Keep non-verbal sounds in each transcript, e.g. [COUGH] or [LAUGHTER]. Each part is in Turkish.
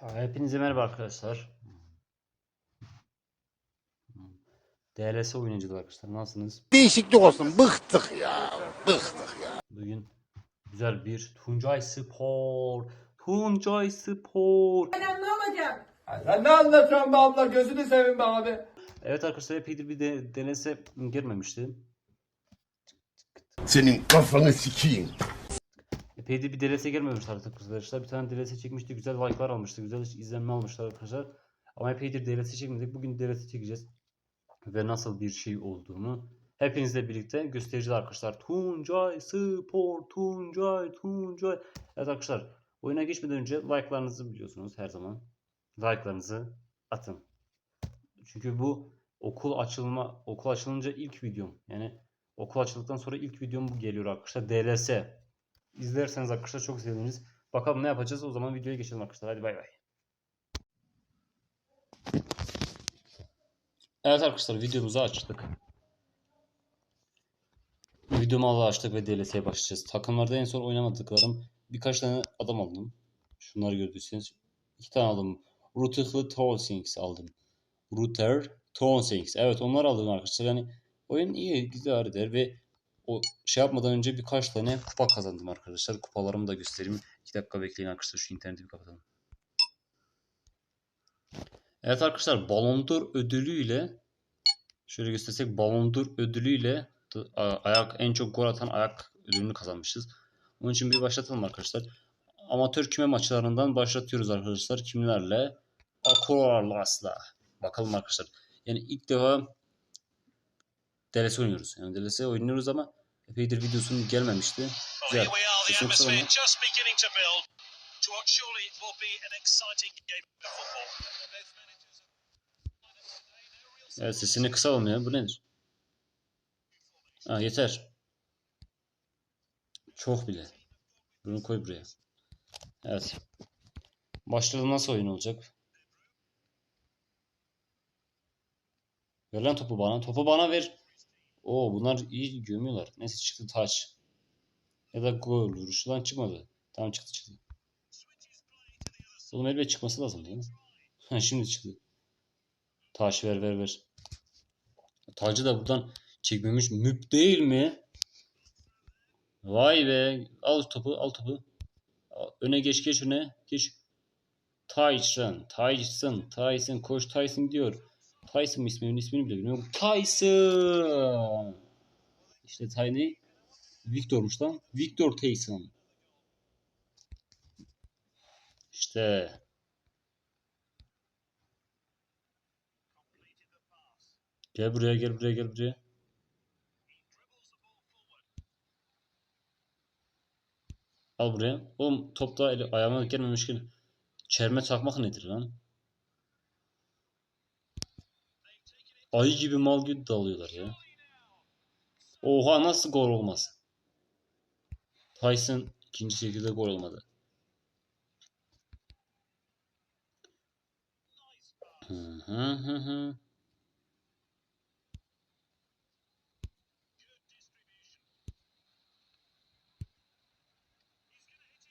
Hepinize merhaba arkadaşlar. DLS oyuncular arkadaşlar. Nasılsınız? Değişiklik olsun. Bıktık ya. Bıktık ya. Bugün güzel bir Tuncay Spor. Tuncay Spor. Ben ne olacak? Sen ne anlatıyorsun be abla? Gözünü seveyim be abi. Evet arkadaşlar epeydir bir de DLS'e girmemişti. Senin kafanı sikeyim. Epeydir bir DLS'e gelmemişti artık arkadaşlar. Bir tane DLS çekmişti. Güzel like'lar almıştı. Güzel izlenme almışlar arkadaşlar. Ama epeydir DLS çekmedik. Bugün DLS çekeceğiz. Ve nasıl bir şey olduğunu hepinizle birlikte göstereceğiz arkadaşlar. Tuncay Spor, Tuncay, Tuncay. Evet arkadaşlar oyuna geçmeden önce like'larınızı biliyorsunuz her zaman. Like'larınızı atın. Çünkü bu okul açılma okul açılınca ilk videom. Yani okul açıldıktan sonra ilk videom bu geliyor arkadaşlar. DLS. İzlerseniz arkadaşlar çok seviniriz. Bakalım ne yapacağız o zaman videoya geçelim arkadaşlar. Hadi bay bay. Evet arkadaşlar videomuzu açtık. Videomu açtık ve DLS'ye başlayacağız. Takımlarda en son oynamadıklarım birkaç tane adam aldım. Şunları gördüyseniz. iki tane aldım. Rutherford Tolsings aldım. Ruther Tolsings. Evet onları aldım arkadaşlar. Yani oyun iyi güzel eder ve o şey yapmadan önce birkaç tane kupa kazandım arkadaşlar. Kupalarımı da göstereyim. 2 dakika bekleyin arkadaşlar şu interneti bir kapatalım. Evet arkadaşlar Ballon d'Or ödülüyle şöyle göstersek Ballon d'Or ödülüyle ayak en çok gol atan ayak ödülünü kazanmışız. Onun için bir başlatalım arkadaşlar. Amatör küme maçlarından başlatıyoruz arkadaşlar. Kimlerle? Akolarlas'la. Bakalım arkadaşlar. Yani ilk defa DLS oynuyoruz. Yani DLS oynuyoruz ama epeydir videosunun gelmemişti. Güzel. football. Evet sesini kısalım ya. Bu nedir? Ha yeter. Çok bile. Bunu koy buraya. Evet. Başladı nasıl oyun olacak? Ver lan topu bana. Topu bana ver. Oo bunlar iyi gömüyorlar. Neyse çıktı taç. Ya da gol vuruşu çıkmadı. Tamam çıktı çıktı. Oğlum elbet çıkması lazım değil mi? Şimdi çıktı. Taş ver ver ver. Tacı da buradan çekmemiş. Müp değil mi? Vay be. Al topu al topu. Öne geç geç öne. Geç. Tyson. Tyson. Tyson. Koş Tyson diyor. Tyson isminin ismini bile bilmiyorum. Tyson. İşte Ty ne? Victor'muş lan. Victor Tyson. İşte. Gel buraya gel buraya gel buraya. Al buraya. Oğlum top da eli, ayağıma gelmemiş ki. Çerme takmak nedir lan? Ayı gibi mal gibi dalıyorlar ya. Oha nasıl gol olmaz? Tyson ikinci şekilde gol olmadı. Hı hı hı hı.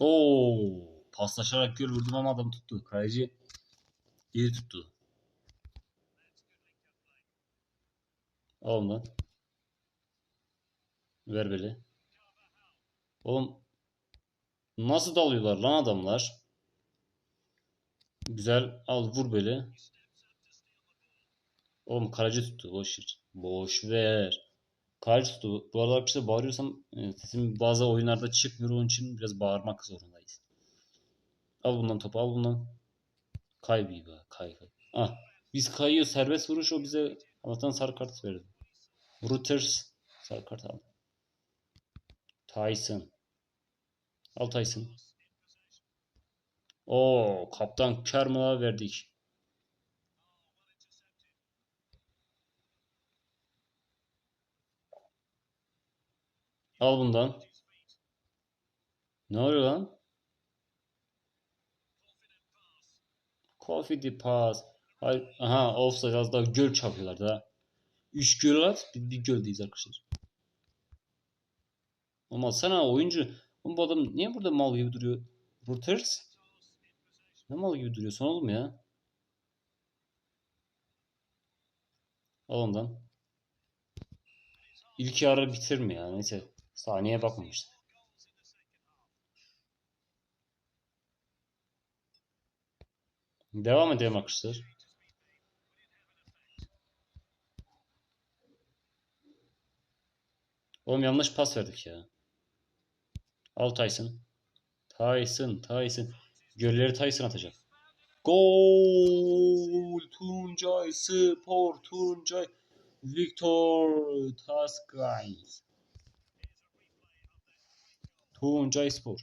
Oo, paslaşarak gol vurdum ama adam tuttu. Kaleci iyi tuttu. Al lan. Ver beni. Oğlum nasıl dalıyorlar lan adamlar? Güzel. Al vur böyle. Oğlum kaleci tuttu. Boş ver. Boş ver. Kaleci tuttu. Bu arada arkadaşlar bağırıyorsam e, sesim bazı oyunlarda çıkmıyor. Onun için biraz bağırmak zorundayız. Al bundan topu. Al bundan. Kay bir be. Kay kay. Ah. Biz kayıyor. Serbest vuruş o bize Allah'tan sarı kart verdi. Reuters sarı kart aldı. Tyson. Al Tyson. Oo, kaptan Kermal'a verdik. Al bundan. Ne oluyor lan? Coffee the pass. Hayır. Aha offside az daha göl çarpıyorlar da. 3 göl at. Bir, bir göldeyiz arkadaşlar. Ama sana oyuncu. Oğlum bu adam niye burada mal gibi duruyor? Reuters. Ne mal gibi duruyorsun oğlum ya? Al ondan. İlk yarı bitirme ya. Neyse. Saniye bakmamıştım. Devam edelim arkadaşlar. Oğlum yanlış pas verdik ya. Al Tyson. Tyson, Tyson. Golleri Tyson atacak. Gol! Tuncay Spor, Tuncay Victor Taskines. Tuncay Spor.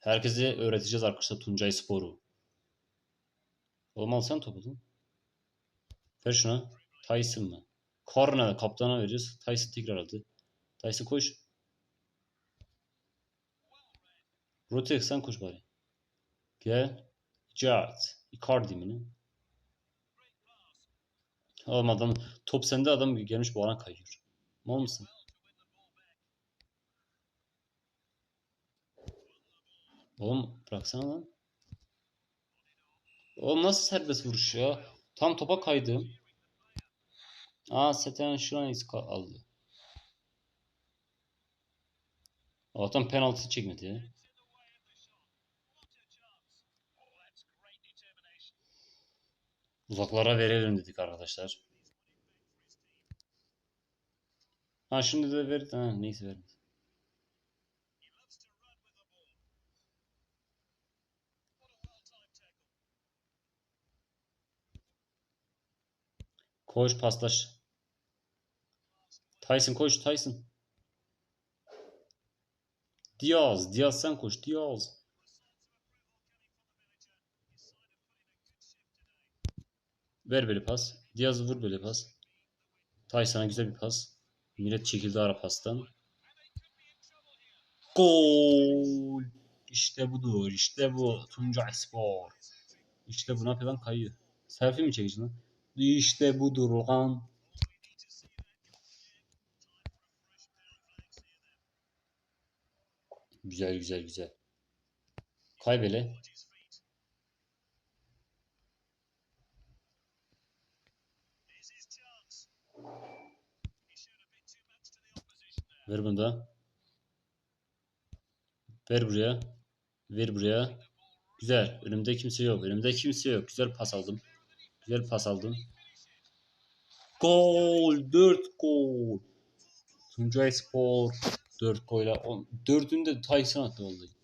Herkese öğreteceğiz arkadaşlar Tuncay Spor'u. Oğlum alsana topu. Ver şuna. Tyson mı? Korner kaptana vereceğiz. Tyson tekrar aldı. Tyson koş. Rotek sen koş bari. Gel. Jart. Icardi mi ne? Oğlum adam top sende adam gelmiş bu alan kayıyor. Mal mısın? Oğlum bıraksana lan. Oğlum nasıl serbest vuruş ya? Tam topa kaydım. Aa Seten Şuranis aldı. Allah'tan penaltı çekmedi. Uzaklara verelim dedik arkadaşlar. Ha şimdi de ver. Ha neyse verin. Koş paslaş. Tyson koş Tyson. Diaz. Diaz sen koş. Diaz. Ver böyle pas. Diaz vur böyle pas. Tyson'a güzel bir pas. Millet çekildi ara pastan. Gol. İşte budur. İşte bu. Tuncay Spor. İşte buna falan kayıyor. Selfie mi çekeceksin lan? İşte budur lan. Güzel güzel güzel. Kaybele. Ver bunu da. Ver buraya. Ver buraya. Güzel. Önümde kimse yok. Önümde kimse yok. Güzel pas aldım. Güzel pas aldım. Gol. 4 gol. Tuncay Spor 4 golle. 4'ünü de Tyson attı vallahi.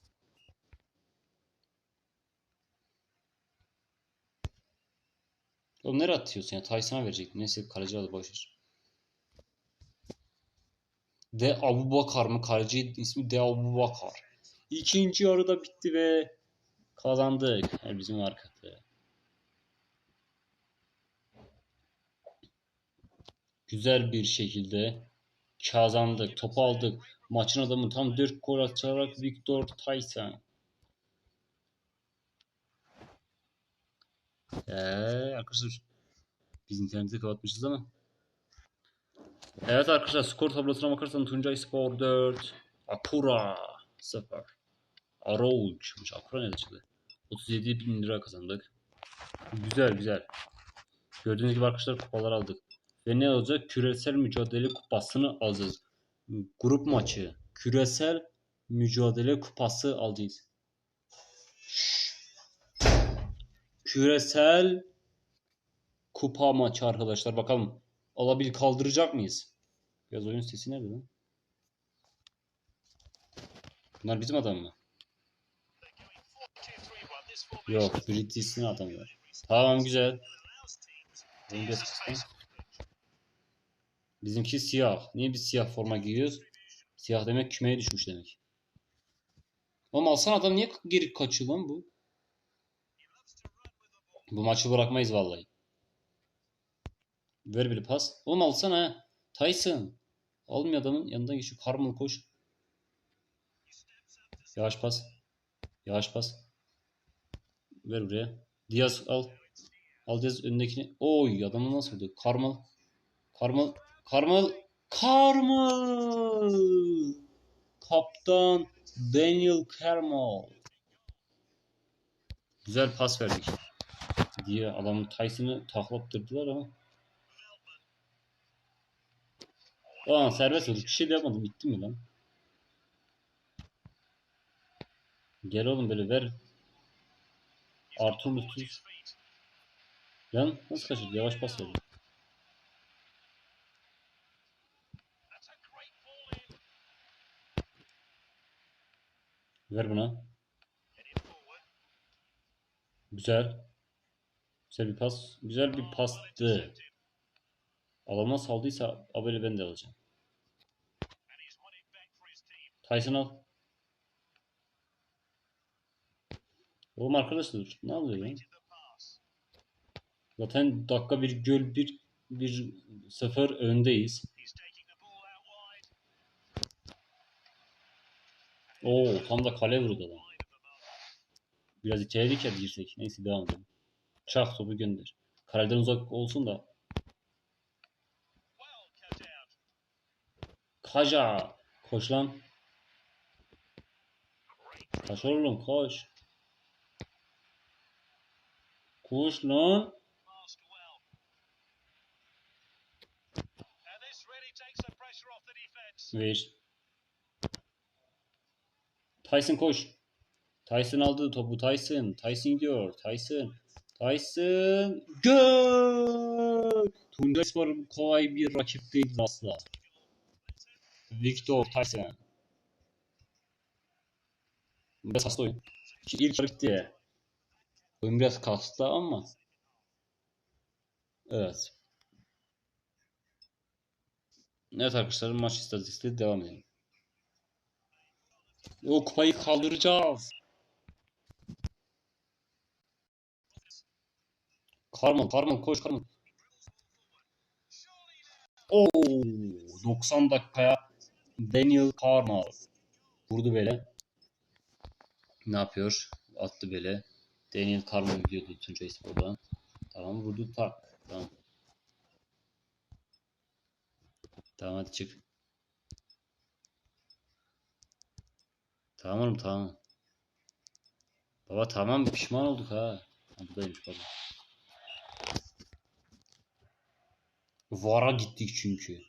Oğlum nereye atıyorsun ya? Tyson'a verecektim. Neyse kaleci aldı boşver. De Abu Bakar mı? Kaleci ismi De Abu Bakar. İkinci yarıda bitti ve kazandık. Yani bizim arkada. Güzel bir şekilde kazandık. Topu aldık. Maçın adamı tam 4 gol atarak Victor Tyson. Eee arkadaşlar biz interneti kapatmışız ama. Evet arkadaşlar skor tablosuna bakarsan Tuncay Spor 4 Akura 0 Arouch Akura ne çıktı? 37 bin lira kazandık. Güzel güzel. Gördüğünüz gibi arkadaşlar kupalar aldık. Ve ne olacak? Küresel mücadele kupasını alacağız Grup maçı küresel mücadele kupası alacağız Küresel kupa maçı arkadaşlar bakalım alabil kaldıracak mıyız? Biraz oyun sesi nerede lan? Bunlar bizim adam mı? Yok, British'in adamlar. Tamam güzel. Kısa. Bizimki siyah. Niye biz siyah forma giyiyoruz? Siyah demek kümeye düşmüş demek. Oğlum alsana adam niye geri kaçıyor lan bu? Bu maçı bırakmayız vallahi. Ver bir pas. Oğlum alsana. Tyson. Almıyor adamın yanından geçiyor. Carmel koş. Yavaş pas. Yavaş pas. Ver buraya. Diaz al. Al Diaz önündekini. Oy adamı nasıl vurdu? Carmel. Carmel. Carmel. Carmel. Kaptan Daniel Carmel. Güzel pas verdik. Diye adamın Tyson'ı taklattırdılar ama. Aa serbest oldu. Bir şey de yapmadım. Bitti mi lan? Gel oğlum böyle ver. Artur Lütfüz. Lan nasıl kaçırdı? Yavaş pas verdi. Ver buna. Güzel. Güzel bir pas. Güzel bir pastı. Adamına saldıysa haberi ben de alacağım. Tyson al. Oğlum arkadaşlar ne oluyor lan? Zaten dakika bir göl bir bir sıfır öndeyiz. Oo tam da kale vurdu adam. Biraz içeriydik ya girsek. Neyse devam edelim. Çak topu gönder. Kaleden uzak olsun da. Kaja. Koş lan. Koş oğlum koş. Koş lan. Passed Tyson koş. Tyson aldı topu. Tyson. Tyson gidiyor. Tyson. Tyson. Gol. Tuncay Spor kolay bir rakip değil asla. Victor Tyson. Biraz hasta oyun. İlk yarı bitti. Oyun biraz kastı ama. Evet. Evet arkadaşlar maç istatistikleri devam edelim. O kupayı kaldıracağız. Karman, Karman koş Karman. Oo, 90 dakikaya Daniel Karman vurdu böyle. Ne yapıyor? Attı böyle. Daniel Karman gidiyordu Tuncay Spor'dan. Tamam vurdu tak. Tamam. Tamam hadi çık. Tamam oğlum tamam. Baba tamam pişman olduk ha. buradaymış baba. Vara gittik çünkü.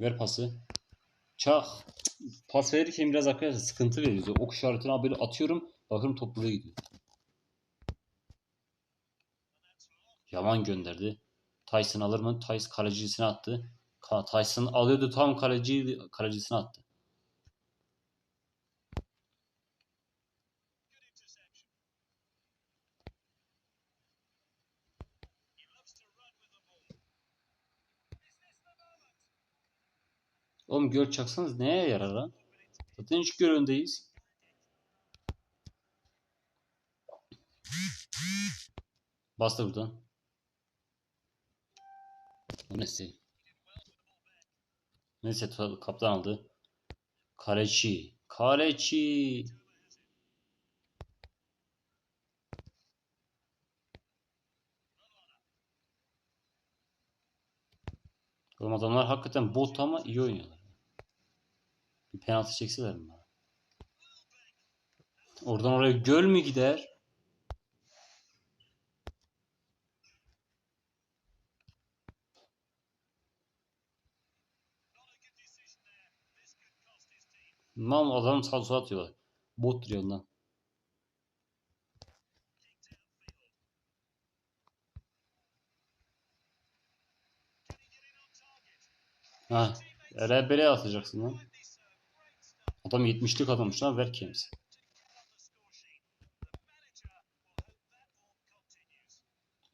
Ver pası. Çak. Pas verirken biraz arkadaşlar sıkıntı veriyor. Ok işaretini böyle atıyorum. Bakıyorum top gidiyor. Yaman gönderdi. Tyson alır mı? Tyson kalecisine attı. Tyson alıyordu tam kaleci kalecisine attı. Oğlum göl çaksanız neye yarar lan? Zaten hiç göl öndeyiz. Bastı buradan. O neyse. Neyse ta- kaptan aldı. Kaleci. Kaleci. Oğlum adamlar hakikaten bot ama iyi oynuyorlar. Bir penaltı çekseler mi? Oradan oraya göl mü gider? Mal adam sağ sola atıyorlar. Bot duruyor ondan. Ha, RB'ye atacaksın lan. Adam 70'lik adammış lan ver continues.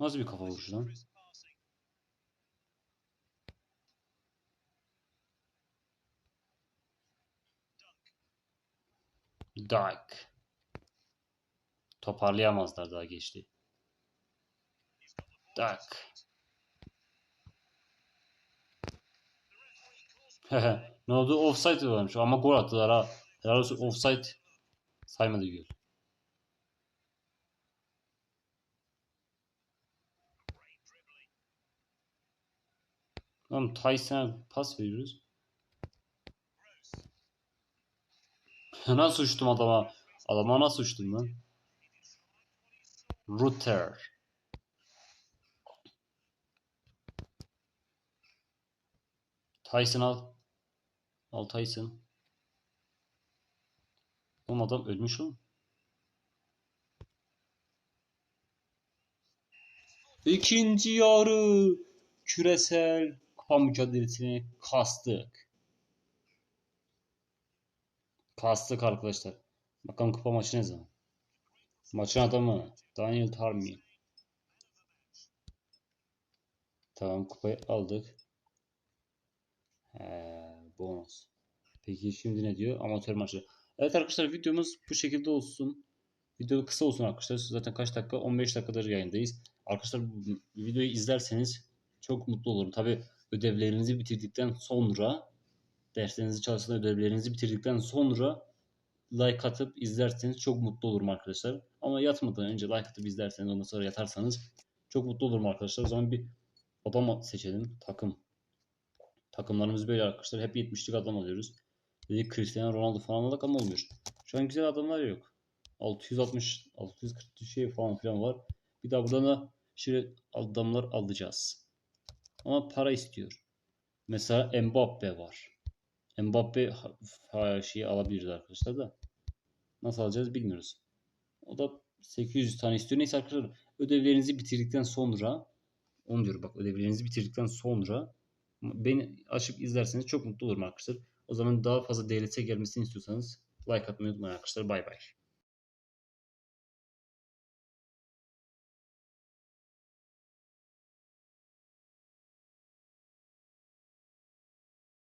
Nasıl bir kafa vuruşu lan? Dak. Toparlayamazlar daha geçti. Dak. [LAUGHS] ne oldu? Offside varmış ama gol attılar ha. Helal offside saymadı gol. Oğlum Tyson'a pas veriyoruz. Nasıl uçtum adama? Adama nasıl uçtum lan? Router. Tyson al. Al Tyson. Oğlum adam ölmüş oğlum. İkinci yarı küresel kupa mücadelesini kastık. Kastık arkadaşlar. Bakalım kupa maçı ne zaman? Maçın adamı Daniel Tarmi. Tamam kupayı aldık. He, bonus. Peki şimdi ne diyor? Amatör maçı. Evet arkadaşlar videomuz bu şekilde olsun. Video kısa olsun arkadaşlar. Zaten kaç dakika? 15 dakikadır yayındayız. Arkadaşlar bu videoyu izlerseniz çok mutlu olurum. Tabi ödevlerinizi bitirdikten sonra derslerinizi çalışın ödevlerinizi bitirdikten sonra like atıp izlerseniz çok mutlu olurum arkadaşlar. Ama yatmadan önce like atıp izlerseniz ondan sonra yatarsanız çok mutlu olurum arkadaşlar. O zaman bir adam seçelim. Takım. Takımlarımız böyle arkadaşlar. Hep 70'lik adam alıyoruz. Dedik Cristiano Ronaldo falan aldık ama olmuyor. Şu an güzel adamlar yok. 660, 640 şey falan filan var. Bir daha buradan da şöyle adamlar alacağız. Ama para istiyor. Mesela Mbappe var. Mbappe şeyi alabiliriz arkadaşlar da. Nasıl alacağız bilmiyoruz. O da 800 tane istiyor. Neyse arkadaşlar ödevlerinizi bitirdikten sonra 10 diyorum bak ödevlerinizi bitirdikten sonra beni açıp izlerseniz çok mutlu olurum arkadaşlar. O zaman daha fazla DLC gelmesini istiyorsanız like atmayı unutmayın arkadaşlar. Bay bay.